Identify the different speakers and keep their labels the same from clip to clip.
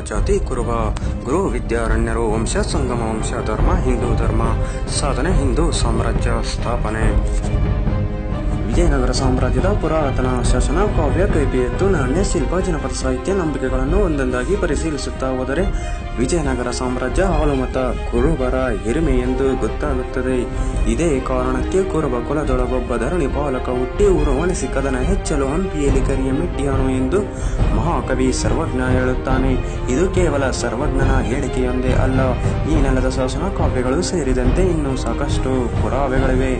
Speaker 1: ಜಾತಿ ಕುರುಬ ಗುರು ವಿದ್ಯಾರಣ್ಯರು ವಂಶ ಸಂಗಮ ವಂಶ ಧರ್ಮ ಹಿಂದೂ ಧರ್ಮ ಸಾಧನೆ ಹಿಂದೂ ಸಾಮ್ರಾಜ್ಯ ಸ್ಥಾಪನೆ. ವಿಜಯನಗರ ಸಾಮ್ರಾಜ್ಯದ ಪುರಾತನ ಶಾಸನ ಕಾವ್ಯ ಕೈಪಿಯತ್ತು ನಾಣ್ಯ ಶಿಲ್ಪ ಜನಪದ ಸಾಹಿತ್ಯ ನಂಬಿಕೆಗಳನ್ನು ಒಂದೊಂದಾಗಿ ಪರಿಶೀಲಿಸುತ್ತಾ ಹೋದರೆ ವಿಜಯನಗರ ಸಾಮ್ರಾಜ್ಯ ಹಾಲುಮತ, ಕುರುಬರ ಹಿರಿಮೆ ಎಂದು ಗೊತ್ತಾಗುತ್ತದೆ. ಇದೇ ಕಾರಣಕ್ಕೆ ಕುರುಬ ಕುಲದೊಳಗೊಬ್ಬ ಧರಣಿ ಪಾಲಕ ಹುಟ್ಟಿ ಉರುವಣಿಸಿ ಕದನ ಹೆಚ್ಚಲು ಹಂಪಿಯಲ್ಲಿ ಕರಿಯ ಮೆಟ್ಟಿಯಾನು ಎಂದು ಮಹಾಕವಿ ಸರ್ವಜ್ಞ ಹೇಳುತ್ತಾನೆ. ಇದು ಕೇವಲ ಸರ್ವಜ್ಞನ ಹೇಳಿಕೆಯೊಂದೇ ಅಲ್ಲ, ಈ ನೆಲದ ಶಾಸನ ಕಾವ್ಯಗಳು ಸೇರಿದಂತೆ ಇನ್ನೂ ಸಾಕಷ್ಟು ಪುರಾವೆಗಳಿವೆ.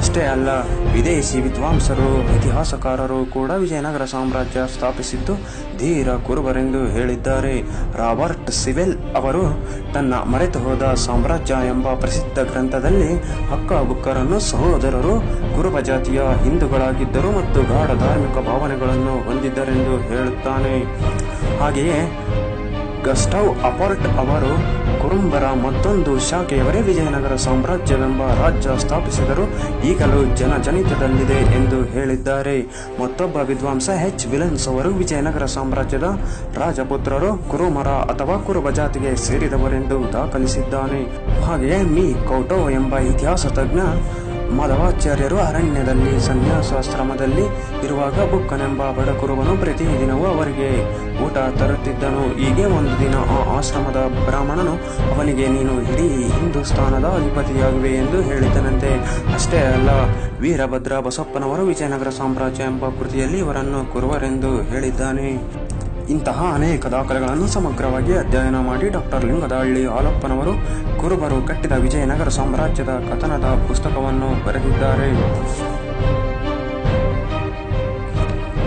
Speaker 1: ಅಷ್ಟೇ ಅಲ್ಲ, ವಿದೇಶಿ ವಿದ್ವಾಂಸರು, ಇತಿಹಾಸಕಾರರು ಕೂಡ ವಿಜಯನಗರ ಸಾಮ್ರಾಜ್ಯ ಸ್ಥಾಪಿಸಿದ್ದು ಧೀರ ಕುರುಬರೆಂದು ಹೇಳಿದ್ದಾರೆ. ರಾಬರ್ಟ್ ಸಿವೆಲ್ ಅವರು ತನ್ನ ಮರೆತು ಹೋದ ಸಾಮ್ರಾಜ್ಯ ಎಂಬ ಪ್ರಸಿದ್ಧ ಗ್ರಂಥದಲ್ಲಿ ಹಕ್ಕ ಬುಕ್ಕರನ್ನು ಸಹೋದರರು, ಕುರುಬ ಜಾತಿಯ ಹಿಂದೂಗಳಾಗಿದ್ದರು ಮತ್ತು ಗಾಢ ಧಾರ್ಮಿಕ ಭಾವನೆಗಳನ್ನು ಹೊಂದಿದ್ದರೆಂದು ಹೇಳುತ್ತಾನೆ. ಹಾಗೆಯೇ ಗಸ್ಟವ್ ಅಪಾರ್ಟ್ ಅವರು ಕುರುಂಬರ ಮತ್ತೊಂದು ಶಾಖೆಯವರೇ ವಿಜಯನಗರ ಸಾಮ್ರಾಜ್ಯವೆಂಬ ರಾಜ್ಯ ಸ್ಥಾಪಿಸಿದರು. ಈಗಲೂ ಜನಜನಿತದಲ್ಲಿದೆ ಎಂದು ಹೇಳಿದ್ದಾರೆ. ಮತ್ತೊಬ್ಬ ವಿದ್ವಾಂಸ ಎಚ್ ವಿಲನ್ಸ್ ಅವರು ವಿಜಯನಗರ ಸಾಮ್ರಾಜ್ಯದ ರಾಜಪುತ್ರರು, ಕುರುಮರ ಅಥವಾ ಕುರುಬ ಜಾತಿಗೆ ಸೇರಿದವರೆಂದು ದಾಖಲಿಸಿದ್ದಾನೆ. ಹಾಗೆಯೇ ಮಿ. ಕೌಟೋ ಎಂಬ ಇತಿಹಾಸ ತಜ್ಞ ಮಾಧವಾಚಾರ್ಯರು ಅರಣ್ಯದಲ್ಲಿ ಸನ್ಯಾಸಾಶ್ರಮದಲ್ಲಿ ಇರುವಾಗ ಬುಕ್ಕನೆಂಬ ಬಡಕುರುವನು ಪ್ರತಿದಿನವೂ ಅವರಿಗೆ ಊಟ ತರುತ್ತಿದ್ದನು. ಹೀಗೆ ಒಂದು ದಿನ ಆ ಆಶ್ರಮದ ಬ್ರಾಹ್ಮಣನು, ಅವನಿಗೆ ನೀನು ಇಡೀ ಹಿಂದೂಸ್ತಾನದ ಅಧಿಪತಿಯಾಗಿವೆ ಎಂದು ಹೇಳಿದನಂತೆ. ಅಷ್ಟೇ ಅಲ್ಲ, ವೀರಭದ್ರ ಬಸಪ್ಪನವರು ವಿಜಯನಗರ ಸಾಮ್ರಾಜ್ಯ ಎಂಬ ಕೃತಿಯಲ್ಲಿ ಇವರನ್ನು ಕುರುವರೆಂದು ಹೇಳಿದ್ದಾನೆ. ಇಂತಹ ಅನೇಕ ದಾಖಲೆಗಳನ್ನು ಸಮಗ್ರವಾಗಿ ಅಧ್ಯಯನ ಮಾಡಿ ಡಾಕ್ಟರ್ ಲಿಂಗದಹಳ್ಳಿ ಹಾಲಪ್ಪನವರು ಕುರುಬರು ಕಟ್ಟಿದ ವಿಜಯನಗರ ಸಾಮ್ರಾಜ್ಯದ ಕಥನದ ಪುಸ್ತಕವನ್ನು ಬರೆದಿದ್ದಾರೆ.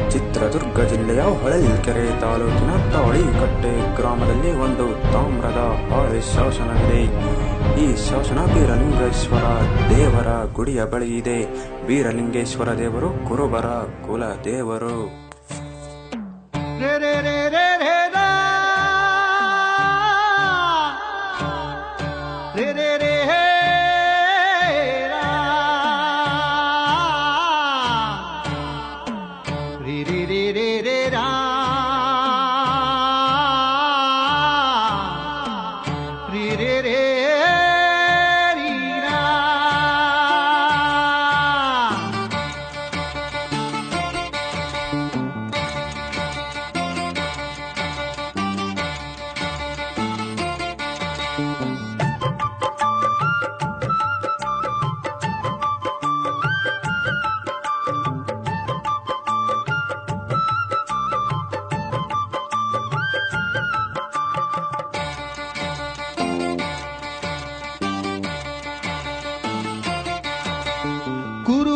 Speaker 1: ಚಿತ್ರದುರ್ಗ ಜಿಲ್ಲೆಯ ಹೊಳಲ್ಕೆರೆ ತಾಲೂಕಿನ ತಾಳಿಕಟ್ಟೆ ಗ್ರಾಮದಲ್ಲಿ ಒಂದು ತಾಮ್ರದ ಹಾಳೆ ಶಾಸನವಿದೆ. ಈ ಶಾಸನ ಬೀರಲಿಂಗೇಶ್ವರ ದೇವರ ಗುಡಿಯ ಬಳಿ ಇದೆ. ಬೀರಲಿಂಗೇಶ್ವರ ದೇವರು ಕುರುಬರ ಕುಲ ದೇವರು
Speaker 2: रे रे रे रे रे रे। रे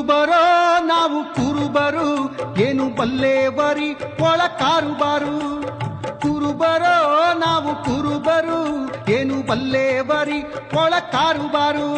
Speaker 2: ಕುರುಬರೋ, ನಾವು ಕುರುಬರು. ಏನು ಬಲ್ಲೇವರಿ ಒಳ ಕಾರುಬಾರು. ಕುರುಬರ, ನಾವು ಕುರುಬರು. ಏನು ಬಲ್ಲೇವರಿ ಒಳ ಕಾರುಬಾರು.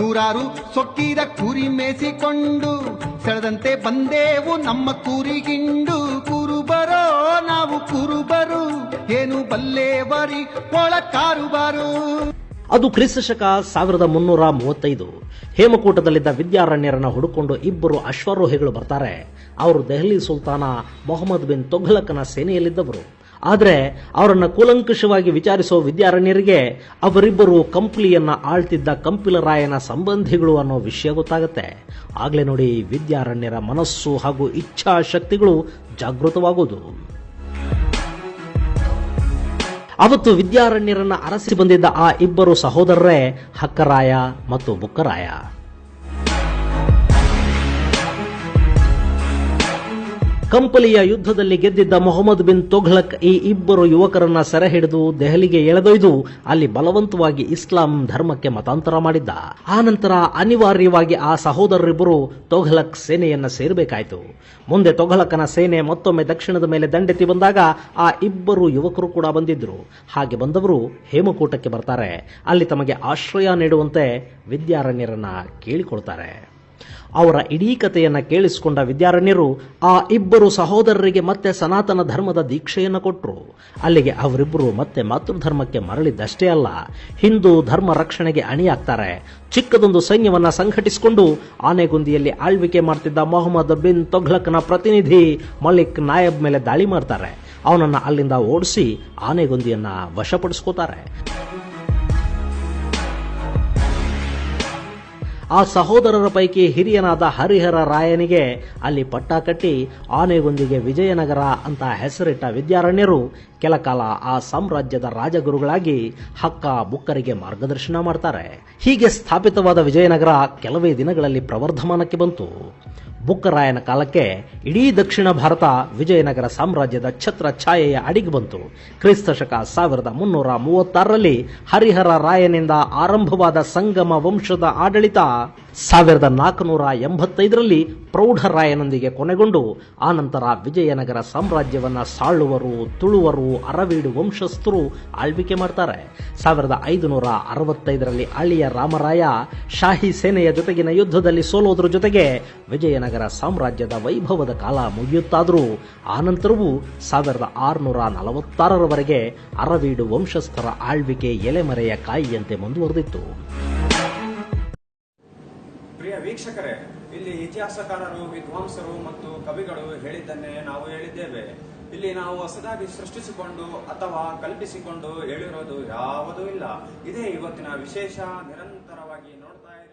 Speaker 2: ನೂರಾರು ಸೊಕ್ಕಿದ ಕುರಿ ಮೇಸಿಕೊಂಡು ಸೆಳೆದಂತೆ ಬಂದೇವು ನಮ್ಮ ಕುರಿಗಿಂಡು ಕುರುಬರೋ, ನಾವು ಕುರುಬರು. ಏನು ಬಲ್ಲೇವರಿ ಒಳ ಕಾರುಬಾರು.
Speaker 3: ಅದು ಕ್ರಿಸ್ತ ಶಕ ಸಾವಿರದ ಮುನ್ನೂರ ಮೂವತ್ತೈದು. ಹೇಮಕೂಟದಲ್ಲಿದ್ದ ವಿದ್ಯಾರಣ್ಯರನ್ನ ಹುಡುಕೊಂಡು ಇಬ್ಬರು ಅಶ್ವಾರೋಹಿಗಳು ಬರ್ತಾರೆ. ಅವರು ದೆಹಲಿ ಸುಲ್ತಾನ ಮೊಹಮ್ಮದ್ ಬಿನ್ ತೊಘಲಕನ ಸೇನೆಯಲ್ಲಿದ್ದವರು. ಆದರೆ ಅವರನ್ನು ಕೂಲಂಕುಷವಾಗಿ ವಿಚಾರಿಸುವ ವಿದ್ಯಾರಣ್ಯರಿಗೆ ಅವರಿಬ್ಬರು ಕಂಪ್ಲಿಯನ್ನ ಆಳ್ತಿದ್ದ ಕಂಪಿಲರಾಯನ ಸಂಬಂಧಿಗಳು ಅನ್ನೋ ವಿಷಯ ಗೊತ್ತಾಗುತ್ತೆ. ಆಗ್ಲೇ ನೋಡಿ ವಿದ್ಯಾರಣ್ಯರ ಮನಸ್ಸು ಹಾಗೂ ಇಚ್ಛಾಶಕ್ತಿಗಳು ಜಾಗೃತವಾಗುವುದು ಅವತ್ತು ವಿದ್ಯಾರಣ್ಯರನ್ನ ಅರಸಿ ಬಂದಿದ್ದ ಆ ಇಬ್ಬರು ಸಹೋದರರೇ ಹಕ್ಕರಾಯ ಮತ್ತು ಬುಕ್ಕರಾಯ. ಕಂಪಲಿಯ ಯುದ್ಧದಲ್ಲಿ ಗೆದ್ದಿದ್ದ ಮೊಹಮ್ಮದ್ ಬಿನ್ ತೊಘಲಕ್ ಈ ಇಬ್ಬರು ಯುವಕರನ್ನ ಸೆರೆ ಹಿಡಿದು ದೆಹಲಿಗೆ ಎಳೆದೊಯ್ದು ಅಲ್ಲಿ ಬಲವಂತವಾಗಿ ಇಸ್ಲಾಂ ಧರ್ಮಕ್ಕೆ ಮತಾಂತರ ಮಾಡಿದ್ದ. ಆ ನಂತರ ಅನಿವಾರ್ಯವಾಗಿ ಆ ಸಹೋದರರಿಬ್ಬರು ತೊಘಲಕ್ ಸೇನೆಯನ್ನ ಸೇರಬೇಕಾಯಿತು. ಮುಂದೆ ತೊಘಲಕನ ಸೇನೆ ಮತ್ತೊಮ್ಮೆ ದಕ್ಷಿಣದ ಮೇಲೆ ದಂಡೆತ್ತಿ ಬಂದಾಗ ಆ ಇಬ್ಬರು ಯುವಕರು ಕೂಡ ಬಂದಿದ್ರು. ಹಾಗೆ ಬಂದವರು ಹೇಮಕೂಟಕ್ಕೆ ಬರ್ತಾರೆ. ಅಲ್ಲಿ ತಮಗೆ ಆಶ್ರಯ ನೀಡುವಂತೆ ವಿದ್ಯಾರಣ್ಯರನ್ನ ಕೇಳಿಕೊಳ್ತಾರೆ. ಅವರ ಇಡೀ ಕಥೆಯನ್ನು ಕೇಳಿಸಿಕೊಂಡ ವಿದ್ಯಾರಣ್ಯರು ಆ ಇಬ್ಬರು ಸಹೋದರರಿಗೆ ಮತ್ತೆ ಸನಾತನ ಧರ್ಮದ ದೀಕ್ಷೆಯನ್ನು ಕೊಟ್ಟರು ಅಲ್ಲಿಗೆ ಅವರಿಬ್ಬರು ಮತ್ತೆ ಮಾತೃಧರ್ಮಕ್ಕೆ ಮರಳಿದ್ದಷ್ಟೇ ಅಲ್ಲ, ಹಿಂದೂ ಧರ್ಮ ರಕ್ಷಣೆಗೆ ಅಣಿಯಾಗ್ತಾರೆ. ಚಿಕ್ಕದೊಂದು ಸೈನ್ಯವನ್ನು ಸಂಘಟಿಸಿಕೊಂಡು ಆನೆಗುಂದಿಯಲ್ಲಿ ಆಳ್ವಿಕೆ ಮಾಡ್ತಿದ್ದ ಮೊಹಮ್ಮದ್ ಬಿನ್ ತೊಘ್ಲಕ್ನ ಪ್ರತಿನಿಧಿ ಮಲಿಕ್ ನಾಯಬ್ ಮೇಲೆ ದಾಳಿ ಮಾಡ್ತಾರೆ. ಅವನನ್ನು ಅಲ್ಲಿಂದ ಓಡಿಸಿ ಆನೆಗುಂದಿಯನ್ನು ವಶಪಡಿಸ್ಕೋತಾರೆ. ಆ ಸಹೋದರರ ಪೈಕಿ ಹಿರಿಯನಾದ ಹರಿಹರ ರಾಯನಿಗೆ ಅಲ್ಲಿ ಪಟ್ಟ ಕಟ್ಟಿ ಆನೆಗೊಂದಿಗೆ ವಿಜಯನಗರ ಅಂತ ಹೆಸರಿಟ್ಟ ವಿದ್ಯಾರಣ್ಯರು ಕೆಲಕಾಲ ಆ ಸಾಮ್ರಾಜ್ಯದ ರಾಜಗುರುಗಳಾಗಿ ಹಕ್ಕ ಬುಕ್ಕರಿಗೆ ಮಾರ್ಗದರ್ಶನ ಮಾಡ್ತಾರೆ. ಹೀಗೆ ಸ್ಥಾಪಿತವಾದ ವಿಜಯನಗರ ಕೆಲವೇ ದಿನಗಳಲ್ಲಿ ಪ್ರವರ್ಧಮಾನಕ್ಕೆ ಬಂತು. ಬುಕ್ಕರಾಯನ ಕಾಲಕ್ಕೆ ಇಡೀ ದಕ್ಷಿಣ ಭಾರತ ವಿಜಯನಗರ ಸಾಮ್ರಾಜ್ಯದ ಛತ್ರ ಛಾಯೆಯ ಅಡಿಗೆ ಬಂತು. ಕ್ರಿಸ್ತ ಶಕ ಸಾವಿರದ ಮುನ್ನೂರ ಮೂವತ್ತಾರರಲ್ಲಿ ಹರಿಹರ ರಾಯನಿಂದ ಆರಂಭವಾದ ಸಂಗಮ ವಂಶದ ಆಡಳಿತ ಸಾವಿರದ ನಾಲ್ಕುನೂರ ಎಂಬತ್ತೈದರಲ್ಲಿ ಪ್ರೌಢರಾಯನೊಂದಿಗೆ ಕೊನೆಗೊಂಡು ಆನಂತರ ವಿಜಯನಗರ ಸಾಮ್ರಾಜ್ಯವನ್ನು ಸಾಳುವರು, ತುಳುವರು, ಅರವೀಡು ವಂಶಸ್ಥರು ಆಳ್ವಿಕೆ ಮಾಡ್ತಾರೆ. ಸಾವಿರದ ಐದುನೂರ ಅರವತ್ತೈದರಲ್ಲಿ ಅಳಿಯ ರಾಮರಾಯ ಶಾಹಿ ಸೇನೆಯ ಜೊತೆಗಿನ ಯುದ್ಧದಲ್ಲಿ ಸೋಲೋದ್ರ ಜೊತೆಗೆ ವಿಜಯನಗರ ಸಾಮ್ರಾಜ್ಯದ ವೈಭವದ ಕಾಲ ಮುಗಿಯುತ್ತಾದರೂ ಆನಂತರವೂ ಸಾವಿರದ ಆರುನೂರ ನಲವತ್ತಾರರವರೆಗೆ ಅರವೀಡು ವಂಶಸ್ಥರ ಆಳ್ವಿಕೆ ಎಲೆಮರೆಯ ಕಾಯಿಯಂತೆ ಮುಂದುವರೆದಿತ್ತು.
Speaker 1: ವೀಕ್ಷಕರೇ, ಇಲ್ಲಿ ಇತಿಹಾಸಕಾರರು, ವಿದ್ವಾಂಸರು ಮತ್ತು ಕವಿಗಳು ಹೇಳಿದ್ದನ್ನೇ ನಾವು ಹೇಳಿದ್ದೇವೆ. ಇಲ್ಲಿ ನಾವು ಹೊಸದಾಗಿ ಸೃಷ್ಟಿಸಿಕೊಂಡು ಅಥವಾ ಕಲ್ಪಿಸಿಕೊಂಡು ಹೇಳಿರೋದು ಯಾವುದೂ ಇಲ್ಲ. ಇದೇ ಇವತ್ತಿನ ವಿಶೇಷ ನಿರಂತರವಾಗಿ ನೋಡ್ತಾ